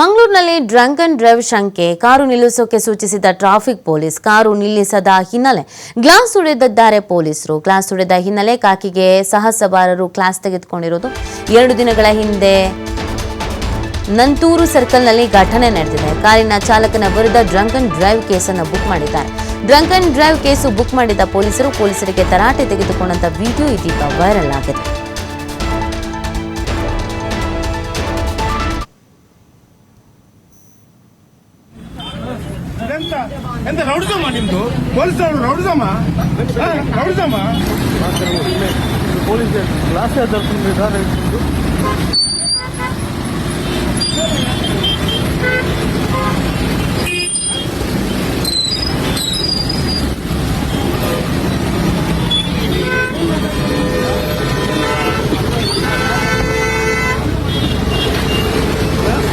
ಮಂಗಳೂರಿನಲ್ಲಿ drunk and drive ಶಂಕೆ, car ನಿಲ್ಲಿಸೋಕೆ ಸೂಚಿಸಿದ ಟ್ರಾಫಿಕ್ ಪೊಲೀಸ್, ಕಾರು ನಿಲ್ಲಿಸದ ಹಿನ್ನೆಲೆ. ಗ್ಲಾಸ್ ಹೊಡೆದಿದ್ದಾರೆ ಪೊಲೀಸರು. ಗ್ಲಾಸ್ ಹೊಡೆದ ಹಿನ್ನೆಲೆ ಕಾಕಿಗೆ ಸಹಸಬಾರರು ಕ್ಲಾಸ್ ತೆಗೆದುಕೊಂಡಿರೋದು ಎರಡು ದಿನಗಳ ಹಿಂದೆ ನಂತೂರು ಸರ್ಕಲ್ನಲ್ಲಿ ಘಟನೆ ನಡೆದಿದೆ. ಕಾರಿನ ಚಾಲಕನ ವಿರುದ್ಧ ಡ್ರಂಕ್ ಅಂಡ್ ಡ್ರೈವ್ ಕೇಸನ್ನು ಬುಕ್ ಮಾಡಿದ್ದಾರೆ. Drunk and drive case book ಮಾಡಿದ ಪೊಲೀಸರು ಪೊಲೀಸರಿಗೆ ತರಾಟೆ ತೆಗೆದುಕೊಂಡಂತ ವಿಡಿಯೋ ಇದೀಗ ವೈರಲ್ ಆಗಿದೆ. ಎಂತ ರೌಡಿಸಮ್ಮ ನಿಮ್ದು ಪೊಲೀಸ್ ಅವರು ರೌಡಿಸಮ್ಮ ರೌಡಿಸಮ್ಮ ಪೊಲೀಸ್ ಕ್ಲಾಸ್ ಯಾವ್ದು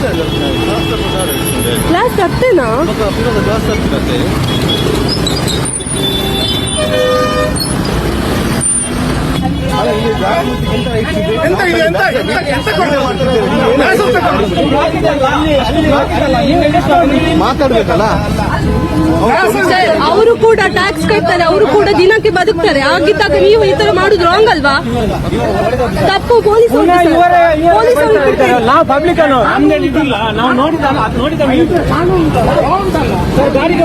That's the ಕ್ಲಾಸ್ ಹತ್ತೇನಾ ಕ್ಲಾಸ್ ಹತ್ತಿರತ್ತೆ ಎಂತ ಇದೆ ಎಂತ ಎಂತ ಮಾತಾಡ್ಬೇಕಲ್ಲ? ಅವರು ಕೂಡ ಟ್ಯಾಕ್ಸ್ ಕಟ್ತಾರೆ ಅವರು ಕೂಡ ದಿನಕ್ಕೆ ಬದುಕ್ತಾರೆ. ಆಗಿದ್ದಾಗ ನೀವು ಈ ತರ ಮಾಡುದು ರಾಂಗ್ ಅಲ್ವಾ? ತಪ್ಪು ಪೊಲೀಸ್ ಪೊಲೀಸ್ ನಾವು ಪಬ್ಲಿಕ್ ಅನ್ನು ನಾವು ನೋಡಿದ ನೋಡಿದ ಗಾಡಿ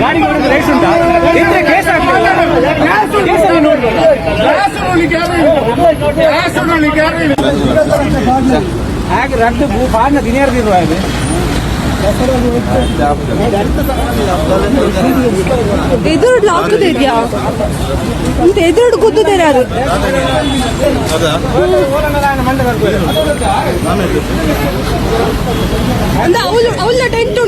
ಗಾಡಿ ಕೇಸ್ ಇಲ್ಲ. ಗ್ಲಾಸ್ ನೋಡ್ಲಿಕ್ಕೆ ಯಾರು ಇಲ್ಲ. ಹಾಗೆ ರದ್ದು ಬಾಡಿನ ದಿನೇರ್ದಿರುವ ಹಾಗೆ ಎದುರು ಹಾಕುದೇ ಇದೆಯಾ? ಅಂತ ಎದುರು ಗುದ್ದಿದ್ದಾರೆ ಅದು ಅಂದ್ರೆ ಅವಳು ಅವಳ ಟೆಂಟ್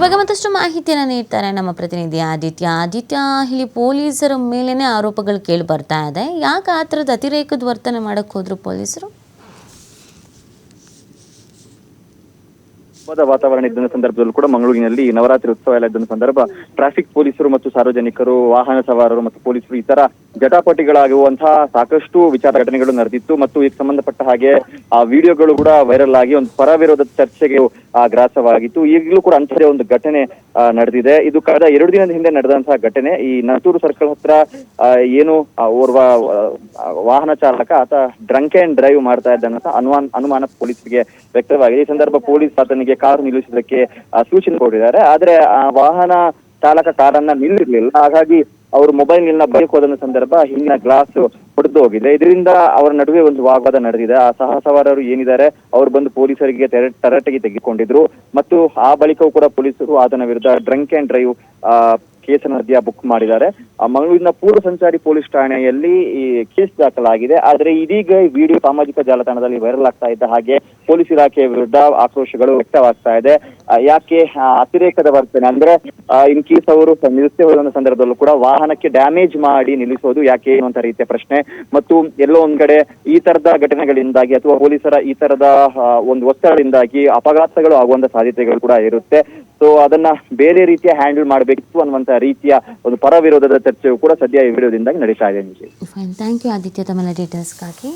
ಬಗ್ಗೆ ಮತ್ತಷ್ಟು ಮಾಹಿತಿಯನ್ನ ನೀಡ್ತಾರೆ ನಮ್ಮ ಪ್ರತಿನಿಧಿ ಆದಿತ್ಯ. ಆದಿತ್ಯ, ಇಲ್ಲಿ ಪೊಲೀಸರ ಮೇಲೇನೆ ಆರೋಪಗಳು ಕೇಳಿ ಬರ್ತಾ ಇದೆ. ಯಾಕೆ ಆ ಥರದ ಅತಿರೇಕದ ವರ್ತನೆ ಮಾಡಕ್ಕೆ ಹೋದರು ಪೊಲೀಸರು? ಹಬ್ಬದ ವಾತಾವರಣ ಇದ್ದ ಸಂದರ್ಭದಲ್ಲೂ ಕೂಡ ಮಂಗಳೂರಿನಲ್ಲಿ ನವರಾತ್ರಿ ಉತ್ಸವ ಎಲ್ಲ ಇದ್ದ ಸಂದರ್ಭ, ಟ್ರಾಫಿಕ್ ಪೊಲೀಸರು ಮತ್ತು ಸಾರ್ವಜನಿಕರು, ವಾಹನ ಸವಾರರು ಮತ್ತು ಪೊಲೀಸರು ಈ ಜಟಾಪಟಿಗಳಾಗುವಂತಹ ಸಾಕಷ್ಟು ವಿಚಾರ ಘಟನೆಗಳು ನಡೆದಿತ್ತು ಮತ್ತು ಇದಕ್ಕೆ ಸಂಬಂಧಪಟ್ಟ ಹಾಗೆ, ಆ ವಿಡಿಯೋಗಳು ಕೂಡ ವೈರಲ್ ಆಗಿ ಒಂದು ಪರ ವಿರೋಧದ ಚರ್ಚೆಗೆ ಗ್ರಾಸವಾಗಿತ್ತು. ಈಗಲೂ ಕೂಡ ಅಂಥದೇ ಒಂದು ಘಟನೆ ನಡೆದಿದೆ. ಇದು ಕಳೆದ ಎರಡು ದಿನದ ಹಿಂದೆ ನಡೆದಂತಹ ಘಟನೆ. ಈ ನಂತೂರು ಸರ್ಕಲ್ ಹತ್ರ ಏನು ಓರ್ವ ವಾಹನ ಚಾಲಕ, ಆತ ಡ್ರಂಕ್ ಅಂಡ್ ಡ್ರೈವ್ ಮಾಡ್ತಾ ಇದ್ದಂತ ಅನುಮಾನ ಅನುಮಾನ ಪೊಲೀಸರಿಗೆ ವ್ಯಕ್ತವಾಗಿದೆ. ಈ ಸಂದರ್ಭ ಪೊಲೀಸ್ ಆತನಿಗೆ ಕಾರು ನಿಲ್ಲಿಸೋದಕ್ಕೆ ಸೂಚನೆ ಕೊಟ್ಟಿದ್ದಾರೆ. ಆದ್ರೆ, ಆ, ವಾಹನ ಚಾಲಕ ಕಾರನ್ನ ನಿಲ್ಲಿರ್ಲಿಲ್ಲ. ಹಾಗಾಗಿ ಅವರು ಮೊಬೈಲ್ ನಿಲ್ನ ಬೈಕ್ ಹೋದ ಸಂದರ್ಭ ಹಿಂದಿನ ಗ್ಲಾಸ್ ಹೊಡೆದು ಹೋಗಿದೆ. ಇದರಿಂದ ಅವರ ನಡುವೆ ಒಂದು ವಾಗ್ವಾದ ನಡೆದಿದೆ. ಆ ಸಹ ಸವಾರರು ಏನಿದ್ದಾರೆ? ಅವರು ಬಂದು ಪೊಲೀಸರಿಗೆ ತೆರ, ತರಾಟೆಗೆ ತೆಗೆದುಕೊಂಡಿದ್ರು. ಮತ್ತು ಆ ಬಳಿಕವೂ ಕೂಡ ಪೊಲೀಸರು ಆತನ ವಿರುದ್ಧ ಡ್ರಂಕ್ ಅಂಡ್ ಡ್ರೈವ್ ಕೇಸನ್ನು ಸದ್ಯ ಬುಕ್ ಮಾಡಿದ್ದಾರೆ. ಆ ಮಂಗಳೂರಿನ ಪೂರ್ವ ಸಂಚಾರಿ ಪೊಲೀಸ್ ಠಾಣೆಯಲ್ಲಿ ಈ ಕೇಸ್ ದಾಖಲಾಗಿದೆ. ಆದ್ರೆ ಇದೀಗ ಈ ವಿಡಿಯೋ ಸಾಮಾಜಿಕ ಜಾಲತಾಣದಲ್ಲಿ ವೈರಲ್ ಆಗ್ತಾ ಇದ್ದ ಹಾಗೆ ಪೊಲೀಸ್ ಇಲಾಖೆಯ ವಿರುದ್ಧ ಆಕ್ರೋಶಗಳು ವ್ಯಕ್ತವಾಗ್ತಾ ಇದೆ. ಯಾಕೆ ಅತಿರೇಕದ ವರ್ತನೆ ಅಂದ್ರೆ ಇನ್ ಕೇಸ್ ಅವರು ನಿಲ್ಲಿಸದೆ ಹೋದ ಸಂದರ್ಭದಲ್ಲೂ ಕೂಡ ವಾಹನಕ್ಕೆ ಡ್ಯಾಮೇಜ್ ಮಾಡಿ ನಿಲ್ಲಿಸೋದು ಯಾಕೆ ಅನ್ನುವಂತ ರೀತಿಯ ಪ್ರಶ್ನೆ. ಮತ್ತು ಎಲ್ಲೋ ಒಂದ್ ಕಡೆ ಈ ತರದ ಘಟನೆಗಳಿಂದಾಗಿ ಅಥವಾ ಪೊಲೀಸರ ಈ ತರದ ಒಂದು ಒತ್ತಡದಿಂದಾಗಿ ಅಪಘಾತಗಳು ಆಗುವಂತ ಸಾಧ್ಯತೆಗಳು ಕೂಡ ಇರುತ್ತೆ. ಸೊ ಅದನ್ನ ಬೇರೆ ರೀತಿಯ ಹ್ಯಾಂಡಲ್ ಮಾಡಬೇಕಿತ್ತು ಅನ್ನುವಂತ ರೀತಿಯ ಒಂದು ಪರ ವಿರೋಧದ ಚರ್ಚೆಯು ಕೂಡ ಸದ್ಯ ಈ ವಿಡಿಯೋದಿಂದಾಗಿ ನಡೀತಾ ಇದೆ ಥ್ಯಾಂಕ್ ಯು ಆದಿತ್ಯ ತಮ್ಮ ಡೀಟೇಲ್ಸ್ಗಾಗಿ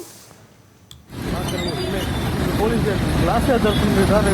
పోలీస్ స్టేషన్. లాస్ట్ జరుగుతుంది? సార్